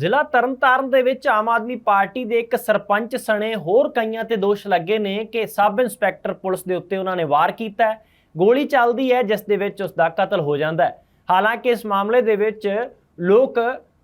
ਜ਼ਿਲ੍ਹਾ ਤਰਨਤਾਰਨ ਦੇ ਵਿੱਚ ਆਮ ਆਦਮੀ ਪਾਰਟੀ ਦੇ ਇੱਕ ਸਰਪੰਚ ਸਣੇ ਹੋਰ ਕਈਆਂ ਤੇ ਦੋਸ਼ ਲੱਗੇ ਨੇ ਕਿ ਸਬ ਇੰਸਪੈਕਟਰ ਪੁਲਿਸ ਦੇ ਉੱਤੇ ਉਹਨਾਂ ਨੇ ਵਾਰ ਕੀਤਾ ਗੋਲੀ ਚੱਲਦੀ ਹੈ, ਜਿਸ ਦੇ ਵਿੱਚ ਉਸ ਦਾ ਕਤਲ ਹੋ ਜਾਂਦਾ ਹੈ। ਹਾਲਾਂਕਿ ਇਸ ਮਾਮਲੇ ਦੇ ਵਿੱਚ ਲੋਕ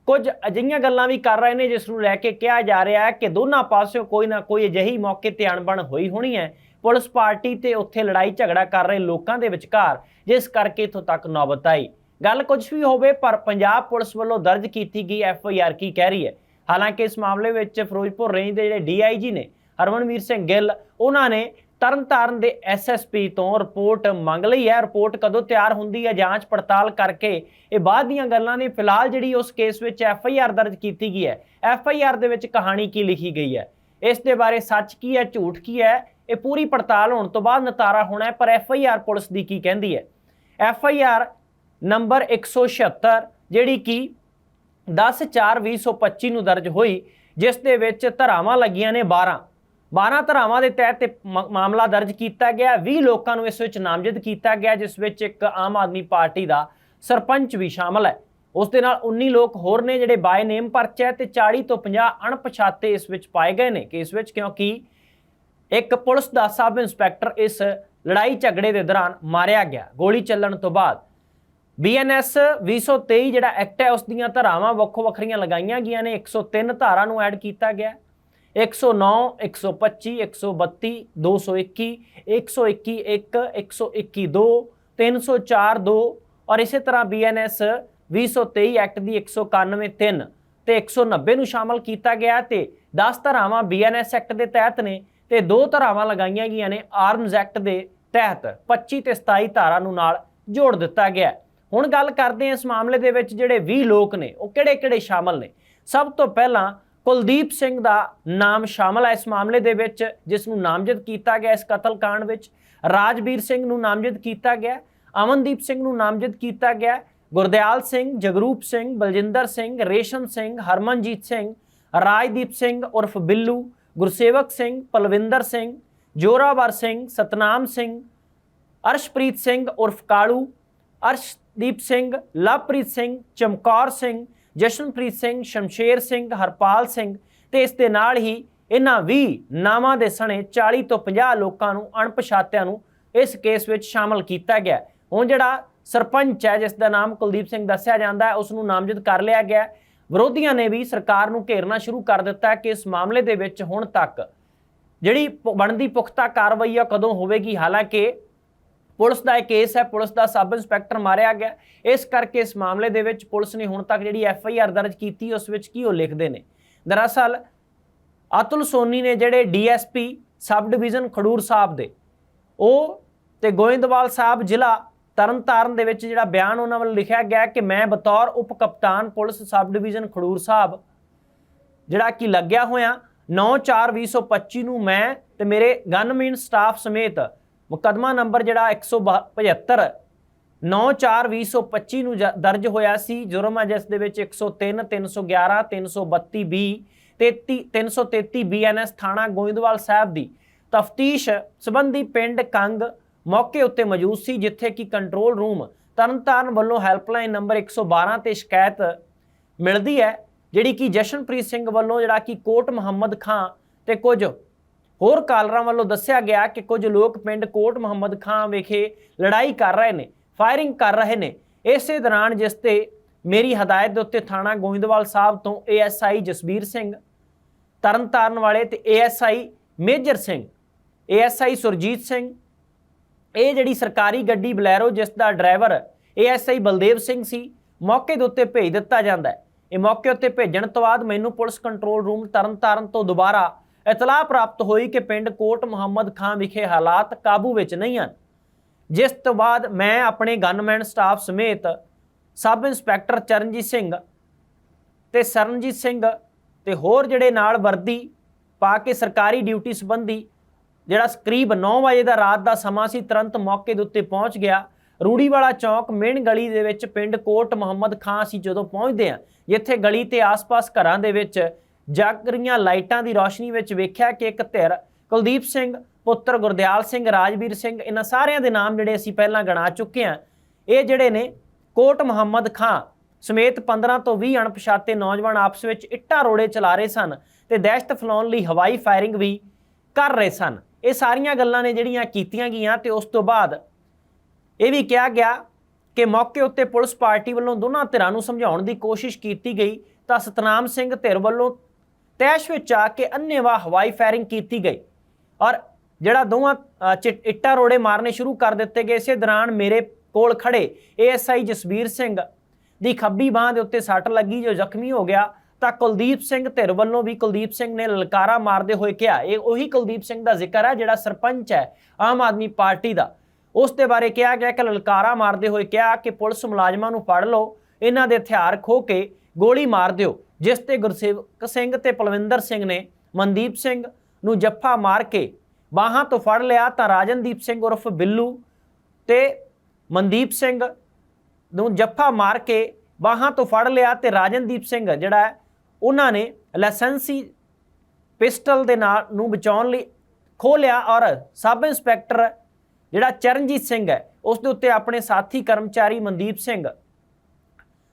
ਕੁਝ ਅਜਿਹੀਆਂ ਗੱਲਾਂ ਵੀ ਕਰ ਰਹੇ ਨੇ, ਜਿਸ ਨੂੰ ਲੈ ਕੇ ਕਿਹਾ ਜਾ ਰਿਹਾ ਹੈ ਕਿ ਦੋਨਾਂ ਪਾਸਿਓਂ ਕੋਈ ਨਾ ਕੋਈ ਅਜਿਹੀ ਮੌਕੇ ਤੇ ਅਣਬਣ ਹੋਈ ਹੋਣੀ ਹੈ। ਪੁਲਿਸ ਪਾਰਟੀ ਤੇ ਉੱਥੇ ਲੜਾਈ ਝਗੜਾ ਕਰ ਰਹੇ ਲੋਕਾਂ ਦੇ ਵਿਚਕਾਰ, ਜਿਸ ਕਰਕੇ ਇਥੋਂ ਤੱਕ ਨੌਬਤ ਆਈ। ਗੱਲ ਕੁਝ ਵੀ ਹੋਵੇ, ਪਰ ਪੰਜਾਬ ਪੁਲਿਸ ਵੱਲੋਂ ਦਰਜ ਕੀਤੀ ਗਈ ਐਫ ਆਈ ਆਰ ਕੀ ਕਹਿ ਰਹੀ ਹੈ? ਹਾਲਾਂਕਿ ਇਸ ਮਾਮਲੇ ਵਿੱਚ ਫਿਰੋਜ਼ਪੁਰ ਰੇਂਜ ਦੇ ਜਿਹੜੇ ਡੀ ਆਈ ਜੀ ਨੇ, ਹਰਮਨਵੀਰ ਸਿੰਘ ਗਿੱਲ, ਉਹਨਾਂ ਨੇ ਤਰਨਤਾਰਨ ਦੇ ਐਸਐਸਪੀ ਤੋਂ ਰਿਪੋਰਟ ਮੰਗ ਲਈ ਹੈ। ਰਿਪੋਰਟ ਕਦੋਂ ਤਿਆਰ ਹੁੰਦੀ ਹੈ? ਜਾਂਚ ਪੜਤਾਲ ਕਰਕੇ ਇਹ ਬਾਅਦ ਦੀਆਂ ਗੱਲਾਂ ਨੇ। ਫਿਲਹਾਲ ਜਿਹੜੀ ਉਸ ਕੇਸ ਵਿੱਚ ਐਫ ਆਈ ਆਰ ਦਰਜ ਕੀਤੀ ਗਈ ਹੈ, ਐਫ ਆਈ ਆਰ ਦੇ ਵਿੱਚ ਕਹਾਣੀ ਕੀ ਲਿਖੀ ਗਈ ਹੈ? ਇਸ ਦੇ ਬਾਰੇ ਸੱਚ ਕੀ ਹੈ, ਝੂਠ ਕੀ ਹੈ? ਇਹ ਪੂਰੀ ਪੜਤਾਲ ਹੋਣ ਤੋਂ ਬਾਅਦ ਨਤਾਰਾ ਹੋਣਾ ਹੈ, ਪਰ ਐਫ ਆਈ ਆਰ ਪੁਲਿਸ ਦੀ ਕੀ ਕਹਿੰਦੀ ਹੈ? ਐਫ ਆਈ ਆਰ ਨੰਬਰ 176 ਜਿਹੜੀ ਕਿ 10/4/2025 ਨੂੰ ਦਰਜ ਹੋਈ, ਜਿਸ ਦੇ ਵਿੱਚ ਧਰਾਵਾਂ ਲੱਗੀਆਂ ਨੇ 12 12 ਧਰਾਵਾਂ ਦੇ ਤਹਿਤ ਮ- ਮਾਮਲਾ ਦਰਜ ਕੀਤਾ ਗਿਆ। 20 ਲੋਕਾਂ ਨੂੰ ਇਸ ਵਿੱਚ ਨਾਮਜ਼ਦ ਕੀਤਾ ਗਿਆ, ਜਿਸ ਵਿੱਚ ਇੱਕ ਆਮ ਆਦਮੀ ਪਾਰਟੀ ਦਾ ਸਰਪੰਚ ਵੀ ਸ਼ਾਮਲ ਹੈ। ਉਸ ਦੇ ਨਾਲ 19 ਲੋਕ ਹੋਰ ਨੇ ਜਿਹੜੇ ਬਾਏ ਨੇਮ ਪਰਚੇ ਹੈ ਤੇ 40 ਤੋਂ 50 ਅਣਪਛਾਤੇ ਇਸ ਵਿੱਚ ਪਾਏ ਗਏ ਨੇ ਕੇਸ ਵਿੱਚ, ਕਿਉਂਕਿ ਇੱਕ ਪੁਲਿਸ ਦਾ ਸਬ ਇੰਸਪੈਕਟਰ ਇਸ ਲੜਾਈ ਝਗੜੇ ਦੇ ਦੌਰਾਨ ਮਾਰਿਆ ਗਿਆ। ਗੋਲੀ ਚੱਲਣ ਤੋਂ ਬਾਅਦ ਬੀਐਨਐਸ 223 ਜਿਹੜਾ ਐਕਟ ਹੈ, ਉਸ ਦੀਆਂ ਧਾਰਾਵਾਂ ਵੱਖੋ ਵੱਖਰੀਆਂ ਲਗਾਈਆਂ ਗਈਆਂ ਨੇ। 103 ਧਾਰਾ ਨੂੰ ਐਡ ਕੀਤਾ ਗਿਆ। 109 125 132 221 121 1 121 2 304 2 ਔਰ ਇਸੇ ਤਰ੍ਹਾਂ ਬੀਐਨਐਸ 223 ਐਕਟ ਦੀ 191 3 ਤੇ 190 ਨੂੰ ਸ਼ਾਮਲ ਕੀਤਾ ਗਿਆ ਤੇ 10 ਧਾਰਾਵਾਂ ਬੀਐਨਐਸ ਐਕਟ ਦੇ ਤਹਿਤ ਨੇ ਤੇ ਦੋ ਧਾਰਾਵਾਂ ਲਗਾਈਆਂ ਗਈਆਂ ਨੇ, ਆਰਮਜ਼ ਐਕਟ ਦੇ ਤਹਿਤ। 25 ਤੇ 27 ਧਾਰਾ ਨੂੰ ਨਾਲ ਜੋੜ ਦਿੱਤਾ ਗਿਆ। ਹੈ। ਹੁਣ ਗੱਲ ਕਰਦੇ ਹਾਂ ਇਸ ਮਾਮਲੇ ਦੇ ਵਿੱਚ ਜਿਹੜੇ 20 ਲੋਕ ਨੇ, ਉਹ ਕਿਹੜੇ-ਕਿਹੜੇ ਸ਼ਾਮਲ ਨੇ? ਸਭ ਤੋਂ ਪਹਿਲਾਂ ਕੁਲਦੀਪ ਸਿੰਘ ਦਾ ਨਾਮ ਸ਼ਾਮਲ ਹੈ ਇਸ ਮਾਮਲੇ ਦੇ ਵਿੱਚ, ਜਿਸ ਨੂੰ ਨਾਮਜ਼ਦ ਕੀਤਾ ਗਿਆ ਇਸ ਕਤਲकांड ਵਿੱਚ। ਰਾਜਵੀਰ ਸਿੰਘ ਨੂੰ ਨਾਮਜ਼ਦ ਕੀਤਾ ਗਿਆ, ਅਮਨਦੀਪ ਸਿੰਘ ਨੂੰ ਨਾਮਜ਼ਦ ਕੀਤਾ ਗਿਆ, ਗੁਰਦਿਆਲ ਸਿੰਘ, ਜਗਰੂਪ ਸਿੰਘ, ਬਲਜਿੰਦਰ ਸਿੰਘ, ਰੇਸ਼ਮ ਸਿੰਘ, ਹਰਮਨਜੀਤ ਸਿੰਘ, ਰਾਜਦੀਪ ਸਿੰਘ, ਉਰਫ ਬਿੱਲੂ, ਗੁਰਸੇਵਕ ਸਿੰਘ, ਪਲਵਿੰਦਰ ਸਿੰਘ, ਜੋਰਾਵਰ ਸਿੰਘ, ਸਤਨਾਮ ਸਿੰਘ, ਅਰਸ਼ਪ੍ਰੀਤ ਸਿੰਘ, ਉਰਫ ਕਾਲੂ, ਅਰਸ਼ ਦੀਪ ਸਿੰਘ, ਲਵਪ੍ਰੀਤ ਸਿੰਘ, ਚਮਕੌਰ ਸਿੰਘ, ਜਸ਼ਨਪ੍ਰੀਤ ਸਿੰਘ, ਸ਼ਮਸ਼ੇਰ ਸਿੰਘ, ਹਰਪਾਲ ਸਿੰਘ ਤੇ ਇਸ ਦੇ ਨਾਲ ਹੀ ਇਹਨਾਂ 20 ਨਾਵਾਂ ਦੇ ਸਣੇ 40 ਤੋਂ 50 ਲੋਕਾਂ ਨੂੰ ਅਣਪਛਾਤਿਆਂ ਨੂੰ ਇਸ ਕੇਸ ਵਿੱਚ ਸ਼ਾਮਲ ਕੀਤਾ ਗਿਆ। ਹੁਣ ਜਿਹੜਾ ਸਰਪੰਚ ਹੈ, ਜਿਸ ਦਾ ਨਾਮ ਕੁਲਦੀਪ ਸਿੰਘ ਦੱਸਿਆ ਜਾਂਦਾ ਹੈ ਉਸ ਨੂੰ ਨਾਮਜ਼ਦ ਕਰ ਲਿਆ ਗਿਆ ਵਿਰੋਧੀਆਂ ਨੇ ਵੀ ਸਰਕਾਰ ਨੂੰ ਘੇਰਨਾ ਸ਼ੁਰੂ ਕਰ ਦਿੱਤਾ ਕਿ ਇਸ ਮਾਮਲੇ ਦੇ ਵਿੱਚ ਹੁਣ ਤੱਕ ਜਿਹੜੀ ਪ- ਬਣਦੀ ਪੁਖਤਾ ਕਾਰਵਾਈ ਆ ਕਦੋਂ ਹੋਵੇਗੀ? ਹਾਲਾਂਕਿ ਪੁਲਿਸ ਦਾ ਇਹ ਕੇਸ ਹੈ, ਪੁਲਿਸ ਦਾ ਸਬ ਇੰਸਪੈਕਟਰ ਮਾਰਿਆ ਗਿਆ। ਇਸ ਕਰਕੇ ਇਸ ਮਾਮਲੇ ਦੇ ਵਿੱਚ ਪੁਲਿਸ ਨੇ ਹੁਣ ਤੱਕ ਜਿਹੜੀ ਐਫ ਆਈ ਆਰ ਦਰਜ ਕੀਤੀ, ਉਸ ਵਿੱਚ ਕੀ ਉਹ ਲਿਖਦੇ ਨੇ? ਦਰਅਸਲ, ਅਤੁਲ ਸੋਨੀ ਨੇ ਜਿਹੜੇ DSP sub division Khadoor Sahib ਦੇ, ਉਹ ਤੇ ਗੋਇੰਦਵਾਲ ਸਾਹਿਬ ਜ਼ਿਲ੍ਹਾ ਤਰਨਤਾਰਨ ਦੇ ਵਿੱਚ ਜਿਹੜਾ ਬਿਆਨ ਉਹਨਾਂ ਵੱਲੋਂ ਲਿਖਿਆ ਗਿਆ ਕਿ ਮੈਂ ਬਤੌਰ ਉਪ ਕਪਤਾਨ police sub division Khadoor Sahib, ਜਿਹੜਾ ਕਿ ਲੱਗਿਆ ਹੋਇਆ 9/4/2025 ਨੂੰ ਮੈਂ ਤੇ ਮੇਰੇ ਗਨਮੈਨ ਸਟਾਫ ਸਮੇਤ ਮੁਕਦਮਾ ਨੰਬਰ ਜਿਹੜਾ 175 9/4/2025 ਨੂੰ ਜ- ਦਰਜ ਹੋਇਆ ਸੀ। ਜੁਰਮ ਹੈ ਜਿਸ ਦੇ ਵਿੱਚ 103 311 332 ਬੀ ਤੇ 333 ਬੀਐਨਐਸ ਥਾਣਾ ਗੋਇੰਦਵਾਲ ਸਾਹਿਬ ਦੀ ਤਫਤੀਸ਼ ਸੰਬੰਧੀ ਪਿੰਡ ਕੰਗ ਮੌਕੇ ਉੱਤੇ ਮੌਜੂਦ ਸੀ, ਜਿੱਥੇ ਕਿ ਕੰਟਰੋਲ ਰੂਮ ਤਰਨਤਾਰਨ ਵੱਲੋਂ ਹੈਲਪਲਾਈਨ ਨੰਬਰ 112 ਤੇ ਸ਼ਿਕਾਇਤ ਮਿਲਦੀ ਹੈ, ਜਿਹੜੀ ਕਿ ਜਸ਼ਨਪ੍ਰੀਤ ਸਿੰਘ ਵੱਲੋਂ ਜਿਹੜਾ ਕਿ ਕੋਟ ਮੁਹੰਮਦ ਖਾਂ ਤੇ ਕੁਝ ਹੋਰ ਕਾਲਰਾਂ ਵੱਲੋਂ ਦੱਸਿਆ ਗਿਆ ਕਿ ਕੁਝ ਲੋਕ ਪਿੰਡ ਕੋਟ ਮੁਹੰਮਦ ਖਾਂ ਵਿਖੇ ਲੜਾਈ ਕਰ ਰਹੇ ਨੇ ਫਾਇਰਿੰਗ ਕਰ ਰਹੇ ਨੇ। ਇਸੇ ਦੌਰਾਨ ਜਿਸ ਤੇ ਮੇਰੀ ਹਦਾਇਤ ਦੇ ਉੱਤੇ ਥਾਣਾ ਗੋਇੰਦਵਾਲ ਸਾਹਿਬ ਤੋਂ ਏਐਸਆਈ ਜਸਬੀਰ ਸਿੰਘ, ਤਰਨਤਾਰਨ ਵਾਲੇ ਤੇ ਏਐਸਆਈ ਮੇਜਰ ਸਿੰਘ ਏਐਸਆਈ ਸੁਰਜੀਤ ਸਿੰਘ, ਇਹ ਜਿਹੜੀ ਸਰਕਾਰੀ ਗੱਡੀ ਬਲੈਰੋ ਜਿਸ ਦਾ ਡਰਾਈਵਰ ਏਐਸਆਈ ਬਲਦੇਵ ਸਿੰਘ ਸੀ, ਮੌਕੇ ਦੇ ਉੱਤੇ ਭੇਜ ਦਿੱਤਾ ਜਾਂਦਾ ਹੈ। ਇਹ ਮੌਕੇ ਉੱਤੇ ਭੇਜਣ ਤੋਂ ਬਾਅਦ ਮੈਨੂੰ ਪੁਲਿਸ ਕੰਟਰੋਲ ਰੂਮ ਤਰਨਤਾਰਨ ਤੋਂ ਦੁਬਾਰਾ ਇਤਲਾਹ ਪ੍ਰਾਪਤ ਹੋਈ ਕਿ ਪਿੰਡ ਕੋਟ ਮੁਹੰਮਦ ਖਾਂ ਵਿਖੇ ਹਾਲਾਤ ਕਾਬੂ ਵਿੱਚ ਨਹੀਂ ਹਨ। ਜਿਸ ਤੋਂ ਬਾਅਦ ਮੈਂ ਆਪਣੇ ਗਨਮੈਨ ਸਟਾਫ ਸਮੇਤ ਸਬ ਇੰਸਪੈਕਟਰ ਚਰਨਜੀਤ ਸਿੰਘ ਤੇ ਸਰਨਜੀਤ ਸਿੰਘ ਤੇ ਹੋਰ ਜਿਹੜੇ ਨਾਲ ਵਰਦੀ ਪਾ ਕੇ ਸਰਕਾਰੀ ਡਿਊਟੀ ਸੰਬੰਧੀ ਜਿਹੜਾ ਕਰੀਬ 9 ਵਜੇ ਦਾ ਰਾਤ ਦਾ ਸਮਾਂ ਸੀ, ਤੁਰੰਤ ਮੌਕੇ ਦੇ ਉੱਤੇ ਪਹੁੰਚ ਗਿਆ। ਰੂੜੀਵਾਲਾ ਚੌਕ ਮੇਨ ਗਲੀ ਦੇ ਵਿੱਚ ਪਿੰਡ ਕੋਟ ਮੁਹੰਮਦ ਖਾਂ ਸੀ ਜਦੋਂ ਪਹੁੰਚਦੇ ਆ ਜਿੱਥੇ ਗਲੀ ਤੇ ਆਸ-ਪਾਸ ਘਰਾਂ ਦੇ ਵਿੱਚ ਜਗ ਰਹੀਆਂ ਲਾਈਟਾਂ ਦੀ ਰੌਸ਼ਨੀ ਵਿੱਚ ਵੇਖਿਆ ਕਿ ਇੱਕ ਧਿਰ, ਕੁਲਦੀਪ ਸਿੰਘ, ਪੁੱਤਰ ਗੁਰਦਿਆਲ ਸਿੰਘ, ਰਾਜਵੀਰ ਸਿੰਘ, ਇਹਨਾਂ ਸਾਰਿਆਂ ਦੇ ਨਾਮ ਜਿਹੜੇ ਅਸੀਂ ਪਹਿਲਾਂ ਗਣਾ ਚੁੱਕੇ ਹਾਂ। ਇਹ ਜਿਹੜੇ ਨੇ, ਕੋਟ ਮੁਹੰਮਦ ਖਾਂ ਸਮੇਤ 15 ਤੋਂ 20 ਅਣਪਛਾਤੇ ਨੌਜਵਾਨ ਆਪਸ ਵਿੱਚ ਇੱਟਾਂ ਰੋੜੇ ਚਲਾ ਰਹੇ ਸਨ ਤੇ ਦਹਿਸ਼ਤ ਫੈਲਾਉਣ ਲਈ ਹਵਾਈ ਫਾਇਰਿੰਗ ਵੀ ਕਰ ਰਹੇ ਸਨ। ਇਹ ਸਾਰੀਆਂ ਗੱਲਾਂ ਨੇ ਜਿਹੜੀਆਂ ਕੀਤੀਆਂ ਗਈਆਂ ਤੇ ਉਸ ਤੋਂ ਬਾਅਦ ਇਹ ਵੀ ਕਿਹਾ ਗਿਆ ਕਿ ਮੌਕੇ ਉੱਤੇ ਪੁਲਿਸ ਪਾਰਟੀ ਵੱਲੋਂ ਦੋਨਾਂ ਧਿਰਾਂ ਨੂੰ ਸਮਝਾਉਣ ਦੀ ਕੋਸ਼ਿਸ਼ ਕੀਤੀ ਗਈ ਤਾਂ ਸਤਨਾਮ ਸਿੰਘ ਧਿਰ ਵੱਲੋਂ ਤੈਸ਼ ਵਿੱਚ ਆ ਕੇ ਅੰਨੇਵਾਹ ਹਵਾਈ ਫਾਇਰਿੰਗ ਕੀਤੀ ਗਈ। ਔਰ ਜਿਹੜਾ ਦੋਵਾਂ ਅ, ਇੱਟਾਂ ਰੋੜੇ ਮਾਰਨੇ ਸ਼ੁਰੂ ਕਰ ਦਿੱਤੇ ਗਏ ਇਸੇ ਦੌਰਾਨ ਮੇਰੇ ਕੋਲ ਖੜੇ ਏਐਸਆਈ ਜਸਬੀਰ ਸਿੰਘ ਦੀ ਖੱਬੀ ਬਾਹ ਦੇ ਉੱਤੇ ਸੱਟ ਲੱਗੀ ਜੋ ਜ਼ਖਮੀ ਹੋ ਗਿਆ। ਤਾਂ ਕੁਲਦੀਪ ਸਿੰਘ ਧਿਰ ਵੱਲੋਂ ਵੀ ਕੁਲਦੀਪ ਸਿੰਘ ਨੇ ਲਲਕਾਰਾ ਮਾਰਦੇ ਹੋਏ ਕਿਹਾ ਇਹ ਉਹੀ ਕੁਲਦੀਪ ਸਿੰਘ ਦਾ ਜ਼ਿਕਰ ਹੈ ਜਿਹੜਾ ਸਰਪੰਚ ਹੈ ਆਮ ਆਦਮੀ ਪਾਰਟੀ ਦਾ। ਉਸ ਦੇ ਬਾਰੇ ਕਿਹਾ ਗਿਆ ਕਿ ਲਲਕਾਰਾ ਮਾਰਦੇ ਹੋਏ ਕਿਹਾ ਕਿ ਪੁਲਿਸ ਮੁਲਾਜ਼ਮਾਂ ਨੂੰ ਫੜ ਲਓ ਇਹਨਾਂ ਦੇ ਹਥਿਆਰ ਖੋ ਕੇ ਗੋਲੀ ਮਾਰ ਦਿਓ। ਜਿਸ ਤੇ ਗੁਰਸੇਵਕ ਸਿੰਘ ਤੇ ਪਲਵਿੰਦਰ ਸਿੰਘ ਨੇ ਮਨਦੀਪ ਸਿੰਘ ਨੂੰ ਜੱਫਾ ਮਾਰ ਕੇ ਬਾਹਾਂ ਤੋਂ ਫੜ ਲਿਆ ਤਾਂ ਰਾਜਨਦੀਪ ਸਿੰਘ ਉਰਫ ਬਿੱਲੂ ਤੇ ਮਨਦੀਪ ਸਿੰਘ ਨੂੰ ਜੱਫਾ ਮਾਰ ਕੇ ਬਾਹਾਂ ਤੋਂ ਫੜ ਲਿਆ ਤੇ ਰਾਜਨਦੀਪ ਸਿੰਘ ਜਿਹੜਾ ਉਹਨਾਂ ਨੇ ਲਾਇਸੈਂਸੀ ਪਿਸਟਲ ਦੇ ਨਾਲ ਨੂੰ ਬਚਾਉਣ ਲਈ ਖੋਹ ਲਿਆ ਔਰ ਸਬ ਇੰਸਪੈਕਟਰ ਜਿਹੜਾ ਚਰਨਜੀਤ ਸਿੰਘ ਹੈ, ਉਸ ਦੇ ਉੱਤੇ ਆਪਣੇ ਸਾਥੀ ਕਰਮਚਾਰੀ ਮਨਦੀਪ ਸਿੰਘ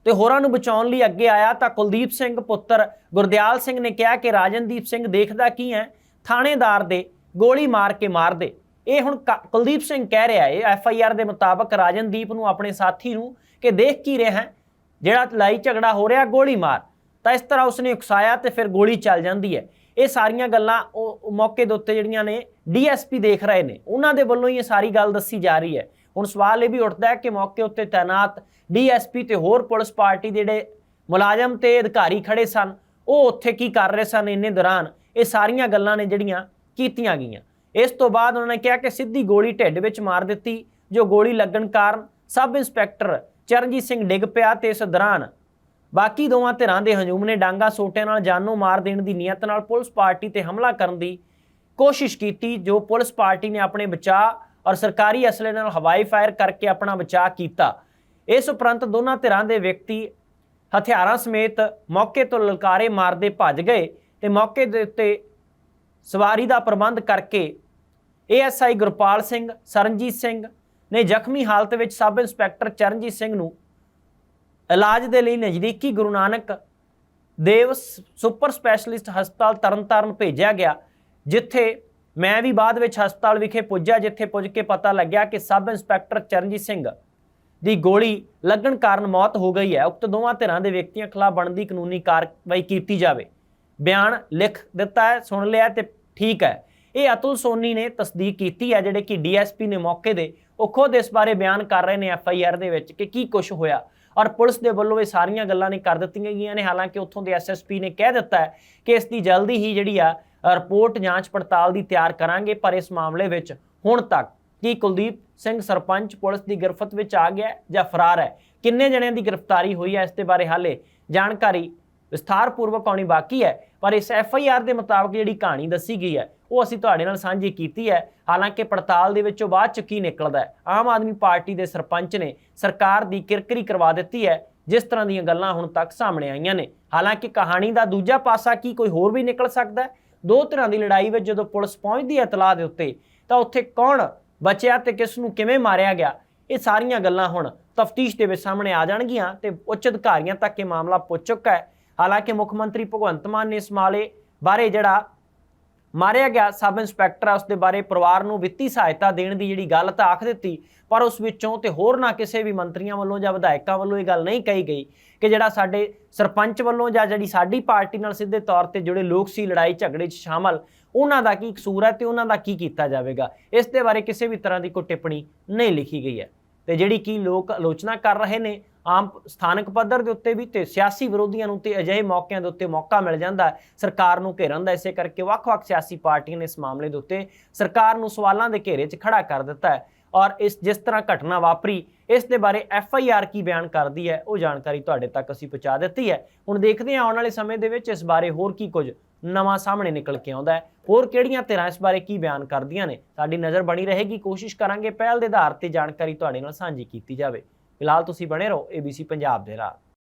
ਤੇ ਹੋਰਾਂ ਨੂੰ ਬਚਾਉਣ ਲਈ ਅੱਗੇ ਆਇਆ ਤਾਂ ਕੁਲਦੀਪ ਸਿੰਘ ਪੁੱਤਰ ਗੁਰਦਿਆਲ ਸਿੰਘ ਨੇ ਕਿਹਾ ਕਿ ਰਾਜਨਦੀਪ ਸਿੰਘ ਦੇਖਦਾ ਕੀ ਹੈ? ਥਾਣੇਦਾਰ ਦੇ ਗੋਲੀ ਮਾਰ ਕੇ ਮਾਰ ਦੇ ਇਹ ਹੁਣ ਕ- ਕੁਲਦੀਪ ਸਿੰਘ ਕਹਿ ਰਿਹਾ ਹੈ ਐਫ ਆਈ ਆਰ ਦੇ ਮੁਤਾਬਕ ਰਾਜਨਦੀਪ ਨੂੰ ਆਪਣੇ ਸਾਥੀ ਨੂੰ ਕਿ ਦੇਖ ਕੀ ਰਿਹਾ ਹੈ? ਜਿਹੜਾ ਲੜਾਈ ਝਗੜਾ ਹੋ ਰਿਹਾ, ਗੋਲੀ ਮਾਰ। ਤਾਂ ਇਸ ਤਰ੍ਹਾਂ ਉਸਨੇ ਉਕਸਾਇਆ ਤੇ ਫਿਰ ਗੋਲੀ ਚੱਲ ਜਾਂਦੀ ਹੈ। ਇਹ ਸਾਰੀਆਂ ਗੱਲਾਂ ਉਹ ਉਹ ਮੌਕੇ ਦੇ ਉੱਤੇ ਜਿਹੜੀਆਂ ਨੇ ਡੀਐਸਪੀ ਦੇਖ ਰਹੇ ਨੇ। ਉਹਨਾਂ ਦੇ ਵੱਲੋਂ ਹੀ ਇਹ ਸਾਰੀ ਗੱਲ ਦੱਸੀ ਜਾ ਰਹੀ ਹੈ। ਹੁਣ ਸਵਾਲ ਇਹ ਵੀ ਉੱਠਦਾ ਹੈ ਕਿ ਮੌਕੇ ਉੱਤੇ ਤਾਇਨਾਤ ਡੀਐਸਪੀ ਤੇ ਹੋਰ ਪੁਲਿਸ ਪਾਰਟੀ ਦੇ ਜਿਹੜੇ ਮੁਲਾਜ਼ਮ ਤੇ ਅਧਿਕਾਰੀ ਖੜੇ ਸਨ, ਉਹ ਉੱਥੇ ਕੀ ਕਰ ਰਹੇ ਸਨ ਇੰਨੇ ਦੌਰਾਨ? ਇਹ ਸਾਰੀਆਂ ਗੱਲਾਂ ਨੇ ਜਿਹੜੀਆਂ ਕੀਤੀਆਂ ਗਈਆਂ। ਇਸ ਤੋਂ ਬਾਅਦ ਉਹਨਾਂ ਨੇ ਕਿਹਾ ਕਿ ਸਿੱਧੀ ਗੋਲੀ ਢਿੱਡ ਵਿੱਚ ਮਾਰ ਦਿੱਤੀ, ਜੋ ਗੋਲੀ ਲੱਗਣ ਕਾਰਨ ਸਬ ਇੰਸਪੈਕਟਰ ਚਰਨਜੀਤ ਸਿੰਘ ਡਿੱਗ ਪਿਆ ਤੇ ਇਸ ਦੌਰਾਨ ਬਾਕੀ ਦੋਵਾਂ ਧਿਰਾਂ ਦੇ ਹਜੂਮ ਨੇ ਡਾਂਗਾ ਸੋਟਿਆਂ ਨਾਲ ਜਾਨੋਂ ਮਾਰ ਦੇਣ ਦੀ ਨੀਅਤ ਨਾਲ ਪੁਲਿਸ ਪਾਰਟੀ ਤੇ ਹਮਲਾ ਕਰਨ ਦੀ ਕੋਸ਼ਿਸ਼ ਕੀਤੀ, ਜੋ ਪੁਲਿਸ ਪਾਰਟੀ ਨੇ ਆਪਣੇ ਬਚਾਅ ਔਰ ਸਰਕਾਰੀ ਅਸਲੇ ਨਾਲ ਹਵਾਈ ਫਾਇਰ ਕਰਕੇ ਆਪਣਾ ਬਚਾਅ ਕੀਤਾ। ਇਸ ਉਪਰੰਤ ਦੋਨਾਂ ਧਿਰਾਂ ਦੇ ਵਿਅਕਤੀ ਹਥਿਆਰਾਂ ਸਮੇਤ ਮੌਕੇ ਤੋਂ ਲਲਕਾਰੇ ਮਾਰਦੇ ਭੱਜ ਗਏ ਤੇ ਮੌਕੇ ਦੇ ਉੱਤੇ ਸਵਾਰੀ ਦਾ ਪ੍ਰਬੰਧ ਕਰਕੇ ਏਐਸਆਈ ਗੁਰਪਾਲ ਸਿੰਘ, ਸਰਨਜੀਤ ਸਿੰਘ ਨੇ ਜ਼ਖਮੀ ਹਾਲਤ ਵਿੱਚ ਸਬ ਇੰਸਪੈਕਟਰ ਚਰਨਜੀਤ ਸਿੰਘ ਨੂੰ ਇਲਾਜ ਦੇ ਲਈ ਨਜ਼ਦੀਕੀ ਗੁਰੂ ਨਾਨਕ ਦੇਵ ਸੁਪਰ ਸਪੈਸ਼ਲਿਸਟ ਹਸਪਤਾਲ ਤਰਨਤਾਰਨ ਭੇਜਿਆ ਗਿਆ, ਜਿੱਥੇ ਮੈਂ ਵੀ ਬਾਅਦ ਵਿੱਚ ਹਸਪਤਾਲ ਵਿਖੇ ਪੁੱਜਿਆ, ਜਿੱਥੇ ਪੁੱਜ ਕੇ ਪਤਾ ਲੱਗਿਆ ਕਿ ਸਬ ਇੰਸਪੈਕਟਰ ਚਰਨਜੀਤ ਸਿੰਘ ਦੀ ਗੋਲੀ ਲੱਗਣ ਕਾਰਨ ਮੌਤ ਹੋ ਗਈ ਹੈ। ਉਕਤ ਦੋਵਾਂ ਧਿਰਾਂ ਦੇ ਵਿਅਕਤੀਆਂ ਖਿਲਾਫ ਬਣਦੀ ਕਾਨੂੰਨੀ ਕਾਰਵਾਈ ਕੀਤੀ ਜਾਵੇ। ਬਿਆਨ ਲਿਖ ਦਿੱਤਾ ਹੈ, ਸੁਣ ਲਿਆ ਤੇ ਠੀਕ ਹੈ। ਇਹ ਅਤੁਲ ਸੋਨੀ ਨੇ ਤਸਦੀਕ ਕੀਤੀ ਹੈ, ਜਿਹੜੇ ਕਿ ਡੀਐਸਪੀ ਨੇ ਮੌਕੇ ਦੇ ਉਹ ਖੁਦ ਇਸ ਬਾਰੇ ਬਿਆਨ ਕਰ ਰਹੇ ਨੇ ਐਫਆਈਆਰ ਦੇ ਵਿੱਚ ਕਿ ਕੀ ਕੁਝ ਹੋਇਆ। ਔਰ ਪੁਲਿਸ ਦੇ ਵੱਲੋਂ ਇਹ ਸਾਰੀਆਂ ਗੱਲਾਂ ਨੇ ਕਰ ਦਿੱਤੀਆਂ ਗਈਆਂ ਨੇ। ਹਾਲਾਂਕਿ ਉੱਥੋਂ ਦੇ ਐਸਐਸਪੀ ਨੇ ਕਹਿ ਦਿੱਤਾ ਹੈ ਕਿ ਇਸ ਦੀ ਜਲਦੀ ਹੀ ਜਿਹੜੀ ਆ ਰਿਪੋਰਟ ਜਾਂਚ ਪੜਤਾਲ ਦੀ ਤਿਆਰ ਕਰਾਂਗੇ, ਪਰ ਇਸ ਮਾਮਲੇ ਵਿੱਚ ਹੁਣ ਤੱਕ ਕੀ ਕੁਲਦੀਪ ਸਿੰਘ ਸਰਪੰਚ ਪੁਲਿਸ ਦੀ ਗ੍ਰਿਫਤ ਵਿੱਚ ਆ ਗਿਆ ਜਾਂ ਫਰਾਰ ਹੈ? ਕਿੰਨੇ ਜਣਿਆਂ ਦੀ ਗ੍ਰਿਫਤਾਰੀ ਹੋਈ ਹੈ? ਇਸ ਦੇ ਬਾਰੇ ਹਾਲੇ ਜਾਣਕਾਰੀ ਵਿਸਥਾਰਪੂਰਵਕ ਆਉਣੀ ਬਾਕੀ ਹੈ, ਪਰ ਇਸ ਐਫ ਆਈ ਆਰ ਦੇ ਮੁਤਾਬਕ ਜਿਹੜੀ ਕਹਾਣੀ ਦੱਸੀ ਗਈ ਹੈ, ਉਹ ਅਸੀਂ ਤੁਹਾਡੇ ਨਾਲ ਸਾਂਝੀ ਕੀਤੀ ਹੈ। ਹਾਲਾਂਕਿ ਪੜਤਾਲ ਦੇ ਵਿੱਚੋਂ ਬਾਅਦ ਚ ਕੀ ਨਿਕਲਦਾ ਹੈ? ਆਮ ਆਦਮੀ ਪਾਰਟੀ ਦੇ ਸਰਪੰਚ ਨੇ ਸਰਕਾਰ ਦੀ ਕਿਰਕਰੀ ਕਰਵਾ ਦਿੱਤੀ ਹੈ, ਜਿਸ ਤਰ੍ਹਾਂ ਦੀਆਂ ਗੱਲਾਂ ਹੁਣ ਤੱਕ ਸਾਹਮਣੇ ਆਈਆਂ ਨੇ। ਹਾਲਾਂਕਿ ਕਹਾਣੀ ਦਾ ਦੂਜਾ ਪਾਸਾ ਕੀ ਕੋਈ ਹੋਰ ਵੀ ਨਿਕਲ ਸਕਦਾ ਹੈ? ਦੋ ਤਰ੍ਹਾਂ ਦੀ ਲੜਾਈ ਵਿੱਚ ਜਦੋਂ ਪੁਲਿਸ ਪਹੁੰਚਦੀ ਹੈ ਇਤਲਾਹ ਦੇ ਉੱਤੇ, ਤਾਂ ਉੱਥੇ ਕੌਣ ਬਚਿਆ ਤੇ ਕਿਸ ਨੂੰ ਕਿਵੇਂ ਮਾਰਿਆ ਗਿਆ? ਇਹ ਸਾਰੀਆਂ ਗੱਲਾਂ ਹੁਣ ਤਫਤੀਸ਼ ਦੇ ਵਿੱਚ ਸਾਹਮਣੇ ਆ ਜਾਣਗੀਆਂ ਤੇ ਉੱਚ ਅਧਿਕਾਰੀਆਂ ਤੱਕ ਇਹ ਮਾਮਲਾ ਪਹੁੰਚ ਚੁੱਕਾ ਹੈ। ਹਾਲਾਂਕਿ ਮੁੱਖ ਮੰਤਰੀ ਭਗਵੰਤ ਮਾਨ ਨੇ ਇਸ ਮਾਮਲੇ ਬਾਰੇ ਜਿਹੜਾ ਮਾਰਿਆ ਗਿਆ ਸਬ ਇੰਸਪੈਕਟਰ ਆ ਉਸ ਦੇ ਬਾਰੇ ਪਰਿਵਾਰ ਨੂੰ ਵਿੱਤੀ ਸਹਾਇਤਾ ਦੇਣ ਦੀ ਜਿਹੜੀ ਗੱਲ ਤਾਂ ਆਖ ਦਿੱਤੀ, ਪਰ ਉਸ ਵਿੱਚੋਂ ਤੇ ਹੋਰ ਨਾ ਕਿਸੇ ਵੀ ਮੰਤਰੀਆਂ ਵੱਲੋਂ ਜਾਂ ਵਿਧਾਇਕਾਂ ਵੱਲੋਂ ਇਹ ਗੱਲ ਨਹੀਂ ਕਹੀ ਗਈ ਕਿ ਜਿਹੜਾ ਸਾਡੇ ਸਰਪੰਚ ਵੱਲੋਂ ਜਾਂ ਜਿਹੜੀ ਸਾਡੀ ਪਾਰਟੀ ਨਾਲ ਸਿੱਧੇ ਤੌਰ ਤੇ ਜਿਹੜੇ ਲੋਕ ਸੀ ਲੜਾਈ ਝਗੜੇ 'ਚ ਸ਼ਾਮਲ, ਉਹਨਾਂ ਦਾ ਕੀ ਕਸੂਰ ਹੈ ਤੇ ਉਹਨਾਂ ਦਾ ਕੀ ਕੀਤਾ ਜਾਵੇਗਾ? ਇਸ ਦੇ ਬਾਰੇ ਕਿਸੇ ਵੀ ਤਰ੍ਹਾਂ ਦੀ ਕੋਈ ਟਿੱਪਣੀ ਨਹੀਂ ਲਿਖੀ ਗਈ ਹੈ। ਤੇ ਜਿਹੜੀ ਕੀ ਲੋਕ ਆਲੋਚਨਾ ਕਰ ਰਹੇ ਨੇ ਆਮ ਸਥਾਨਕ ਪੱਧਰ ਦੇ ਉੱਤੇ ਵੀ ਤੇ ਸਿਆਸੀ ਵਿਰੋਧੀਆਂ ਨੂੰ ਤੇ ਅਜਿਹੇ ਮੌਕਿਆਂ ਦੇ ਉੱਤੇ ਮੌਕਾ ਮਿਲ ਜਾਂਦਾ ਹੈ। ਸਰਕਾਰ ਨੂੰ ਘੇਰਨ ਦਾ ਇਸੇ ਕਰਕੇ ਵੱਖ-ਵੱਖ ਸਿਆਸੀ ਪਾਰਟੀਆਂ ਨੇ ਇਸ ਮਾਮਲੇ ਦੇ ਉੱਤੇ ਸਰਕਾਰ ਨੂੰ ਸਵਾਲਾਂ ਦੇ ਘੇਰੇ 'ਚ ਖੜਾ ਕਰ ਦਿੱਤਾ ਹੈ ਔਰ ਇਸ ਜਿਸ ਤਰ੍ਹਾਂ ਘਟਨਾ ਵਾਪਰੀ, ਇਸ ਦੇ ਬਾਰੇ ਐਫ ਆਈ ਆਰ ਕੀ ਬਿਆਨ ਕਰਦੀ ਹੈ, ਉਹ ਜਾਣਕਾਰੀ ਤੁਹਾਡੇ ਤੱਕ ਅਸੀਂ ਪਹੁੰਚਾ ਦਿੱਤੀ ਹੈ। ਹੁਣ ਦੇਖਦੇ ਹਾਂ ਆਉਣ ਵਾਲੇ ਸਮੇਂ ਦੇ ਵਿੱਚ ਇਸ ਬਾਰੇ ਹੋਰ ਕੀ ਕੁਝ ਨਵਾਂ ਸਾਹਮਣੇ ਨਿਕਲ ਕੇ ਆਉਂਦਾ ਹੈ। ਹੋਰ ਕਿਹੜੀਆਂ ਧਿਰਾਂ ਇਸ ਬਾਰੇ ਕੀ ਬਿਆਨ ਕਰਦੀਆਂ ਨੇ? ਸਾਡੀ ਨਜ਼ਰ ਬਣੀ ਰਹੇਗੀ, ਕੋਸ਼ਿਸ਼ ਕਰਾਂਗੇ ਪਹਿਲ ਦੇ ਆਧਾਰ ਤੇ ਜਾਣਕਾਰੀ ਤੁਹਾਡੇ ਨਾਲ ਸਾਂਝੀ ਕੀਤੀ ਜਾਵੇ। ਫਿਲਹਾਲ ਤੁਸੀਂ ਬਣੇ ਰਹੋ ABC ਪੰਜਾਬ ਦੇ ਰਾਹ।